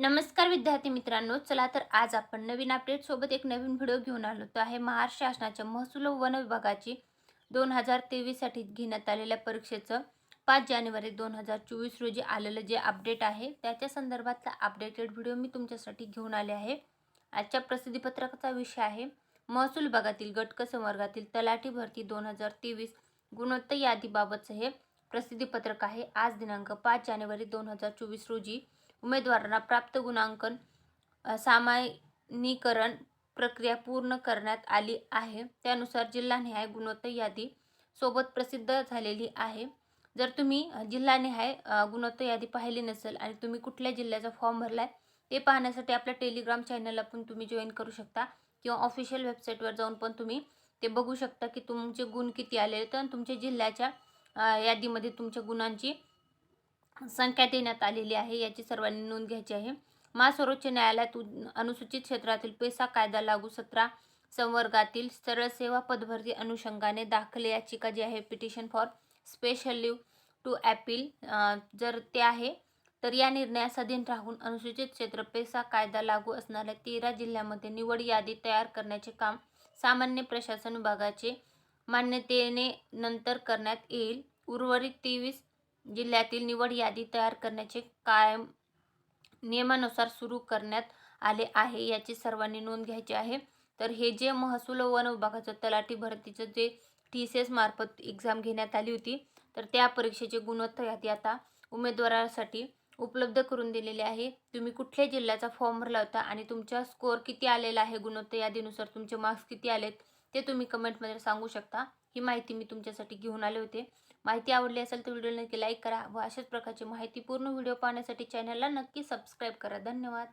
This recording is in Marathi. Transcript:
नमस्कार विद्यार्थी मित्रांनो चला तर आज आपण नवीन अपडेट सोबत एक नवीन व्हिडिओ घेऊन आलो. तो आहे महाराष्ट्र शासनाच्या महसूल व वन विभागाची दोन हजार तेवीससाठी घेण्यात आलेल्या परीक्षेचं. पाच जानेवारी दोन हजार चोवीस रोजी आलेलं जे अपडेट आहे त्याच्या संदर्भातला अपडेटेड व्हिडिओ मी तुमच्यासाठी घेऊन आले आहे. आजच्या प्रसिद्धीपत्रकाचा विषय आहे महसूल विभागातील गटक संवर्गातील तलाठी भरती दोन हजार तेवीस गुणवत्ता यादीबाबतचं हे प्रसिद्धीपत्रक आहे. आज दिनांक पाच जानेवारी दोन हजार चोवीस रोजी उमेदवारांना प्राप्त गुणांकन सामायनीकरण प्रक्रिया पूर्ण करण्यात आली आहे. त्यानुसार जिल्हानिहाय गुणवत्ता यादी सोबत प्रसिद्ध झालेली आहे. जर तुम्ही जिल्हानिहाय गुणवत्ता यादी पाहिली नसेल आणि तुम्ही कुठल्या जिल्ह्याचा फॉर्म भरलाय ते पाहण्यासाठी आपल्या टेलिग्राम चॅनलला पण तुम्ही जॉईन करू शकता किंवा ऑफिशियल वेबसाईटवर जाऊन पण तुम्ही ते बघू शकता की तुमचे गुण किती आले आहेत आणि तुमच्या जिल्ह्याच्या यादीमध्ये तुमच्या गुणांची संख्या देण्यात आलेली आहे याची सर्वांनी नोंद घ्यायची आहे. मा सर्वोच्च न्यायालयात अनुसूचित क्षेत्रातील पैसा कायदा लागू सतरा संवर्गातील सरळ सेवा पदभरती अनुषंगाने दाखल याचिका जी आहे petition for special leave to appeal जर ते आहे तर या निर्णयास अधीन राहून अनुसूचित क्षेत्र पैसा कायदा लागू असणाऱ्या तेरा जिल्ह्यामध्ये निवड यादी तयार करण्याचे काम सामान्य प्रशासन विभागाचे मान्यतेने नंतर करण्यात येईल. उर्वरित तेवीस जिल्ह्यातील निवड यादी तयार करण्याचे कायम नियमानुसार सुरू करण्यात आले आहे. याची सर्वांनी नोंद घ्यायची आहे. तर हे जे महसूल व वन विभागाचं तलाठी भरतीचं जे टी सी एस मार्फत एक्झाम घेण्यात आली होती तर त्या परीक्षेची गुणवत्ता यादी आता उमेदवारासाठी उपलब्ध करून दिलेली आहे. तुम्ही कुठल्या जिल्ह्याचा फॉर्म भरला होता आणि तुमचा स्कोअर किती आलेला आहे? गुणवत्ता यादीनुसार तुमचे मार्क्स किती आलेत? ते तुम्ही कमेंटमध्ये सांगू शकता. ही माहिती मी तुमच्यासाठी घेऊन आले होते. माहिती आवडली असेल तर व्हिडिओ नक्की लाईक करा व अशाच प्रकारची माहितीपूर्ण व्हिडिओ पाहण्यासाठी चॅनलला नक्की सबस्क्राईब करा. धन्यवाद.